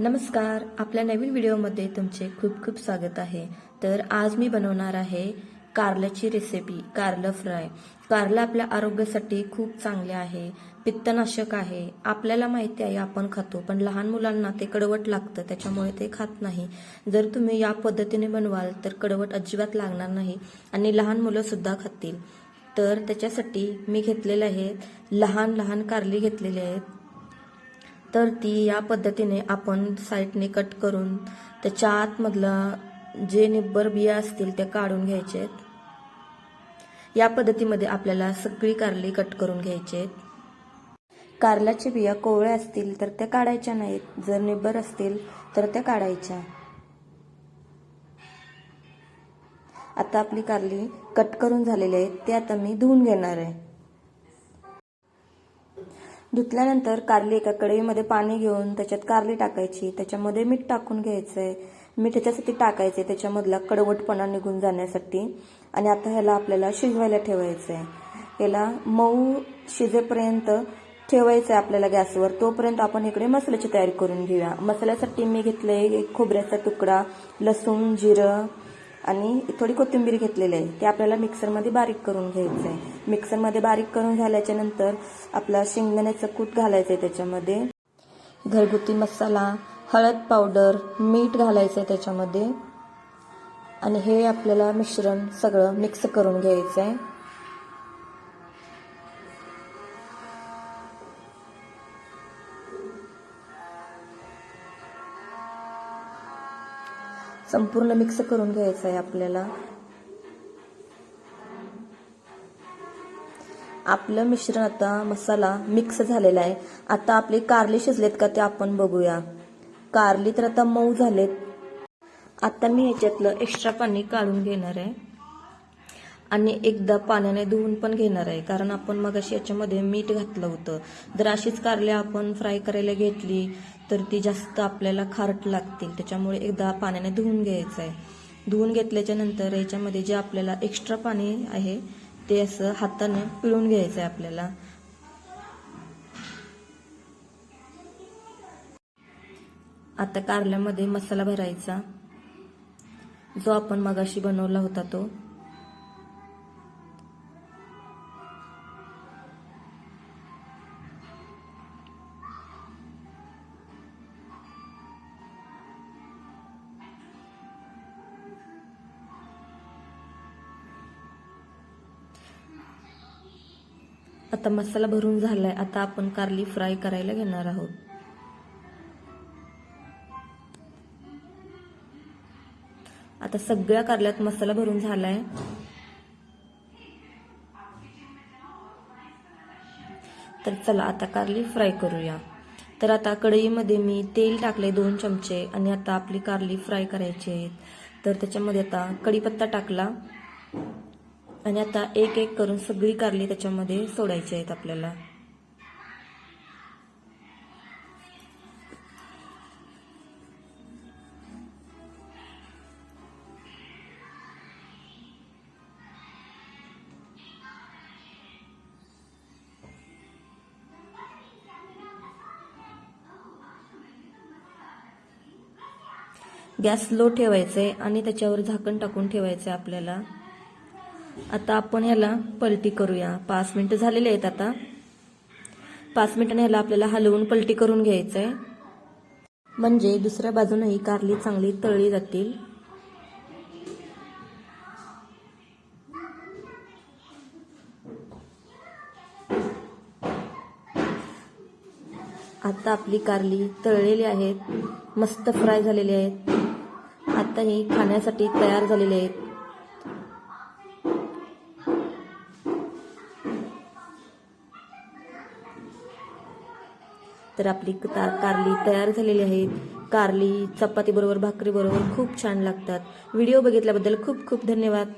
नमस्कार. आपल्या नवीन व्हिडिओमध्ये तुमचे खूप खूप स्वागत आहे. तर आज मी बनवणार आहे कारल्याची रेसिपी कारलं फ्राय कारलं आपल्या आरोग्यासाठी खूप चांगले आहे. पित्तनाशक आहे. आपल्याला माहिती आहे आपण खातो. पण लहान मुलांना ते कडवट लागतं त्याच्यामुळे ते खात नाही. जर तुम्ही या पद्धतीने बनवाल तर कडवट अजिबात लागणार नाही आणि लहान मुलंसुद्धा खातील. तर त्याच्यासाठी मी घेतलेले आहे लहान लहान कारली घेतलेली आहेत. तर ती या पद्धतीने आपण साईडने कट करून त्याच्या आतमधलं जे निब्बर बिया असतील त्या काढून घ्यायचे आहेत या पद्धतीमध्ये आपल्याला सगळी कारली कट करून घ्यायची आहेत कारल्याच्या बिया कोवळ्या असतील तर त्या काढायच्या नाहीत. जर निब्बर असतील तर त्या काढायच्या. आता आपली कारली कट करून झालेली आहे. ते आता मी धुवून घेणार आहे. धुतल्यानंतर कारली एका कढईमध्ये पाणी घेऊन त्याच्यात कारली टाकायची. त्याच्यामध्ये मीठ टाकून घ्यायचंय. मीठ त्याच्यासाठी आहे त्याच्यामधला कडवटपणा निघून जाण्यासाठी. आणि आता ह्याला आपल्याला शिजवायला ठेवायचं आहे याला मऊ शिजेपर्यंत ठेवायचं आहे आपल्याला गॅसवर. तोपर्यंत आपण इकडे मसाल्याची तयारी करून घेऊया. मसाल्यासाठी मी घेतले एक खोबऱ्याचा तुकडा लसूण जिरं आणि थोडी कोथिंबीर घेतलेली आहे. ते आपल्याला मिक्सरमध्ये बारीक करून घ्यायचं आहे. मिक्सरमध्ये बारीक करून झाल्याच्यानंतर आपला शेंगदाण्याचं कूट घालायचं आहे त्याच्यामध्ये. घरगुती मसाला हळद पावडर मीठ घालायचं आहे त्याच्यामध्ये. आणि हे आपल्याला मिश्रण सगळं मिक्स करून घ्यायचं आहे. संपूर्ण मिक्स करून घ्यायचं आहे आपल्याला. आपलं मिश्रण आता मसाला मिक्स झालेला आहे. आता आपले कारले शिजलेत का ते आपण बघूया. कारली तर आता मऊ झालेत. आता मी ह्याच्यातलं एक्स्ट्रा पाणी काढून घेणार आहे. आणि एकदा पाण्याने धुवून पण घेणार आहे. कारण आपण मग अशी याच्यामध्ये मीठ घातलं होतं. जर अशीच कारले आपण फ्राय करायला घेतली तर ती जास्त आपल्याला खारट लागतील. त्याच्यामुळे एकदा पाण्याने धुवून घ्यायचं आहे. धुवून घेतल्याच्या नंतर याच्यामध्ये जे आपल्याला एक्स्ट्रा पाणी आहे ते असं हाताने पिळून घ्यायचं आहे आपल्याला. आता कारल्यामध्ये मसाला भरायचा. जो आपण मगाशी बनवला होता तो. आता मसाला भरून झालाय. आता आपण कारली फ्राय करायला घेणार आहोत. आता सगळ्या कारल्यात मसाला भरून झालाय. तर चला आता कारली फ्राय करूया. तर आता कढईमध्ये मी तेल टाकले दोन चमचे आणि आता आपली कारली फ्राय करायची आहेत. तर त्याच्यामध्ये आता कढीपत्ता टाकला. आणि आता एक एक करून सगळी कारली त्याच्यामध्ये सोडायची आहेत आपल्याला. गॅस लो ठेवायचे आणि त्याच्यावर झाकण टाकून ठेवायचे आपल्याला. आता आपण ह्याला पलटी करूया. पाच मिनिटं झालेले आहेत आता. पाच मिनिटांनी ह्याला आपल्याला हलवून पलटी करून घ्यायचं आहे म्हणजे दुसऱ्या बाजूनही कारली चांगली तळली जातील. आता आपली कारली तळलेली आहेत. मस्त फ्राय झालेली आहेत. आता ही खाण्यासाठी तयार झालेली आहेत. तर आपली तार कारली तयार झालेली आहेत. कारली चपाती बरोबर भाकरी बरोबर खूप छान लागतात. व्हिडिओ बघितल्याबद्दल खूप खूप धन्यवाद.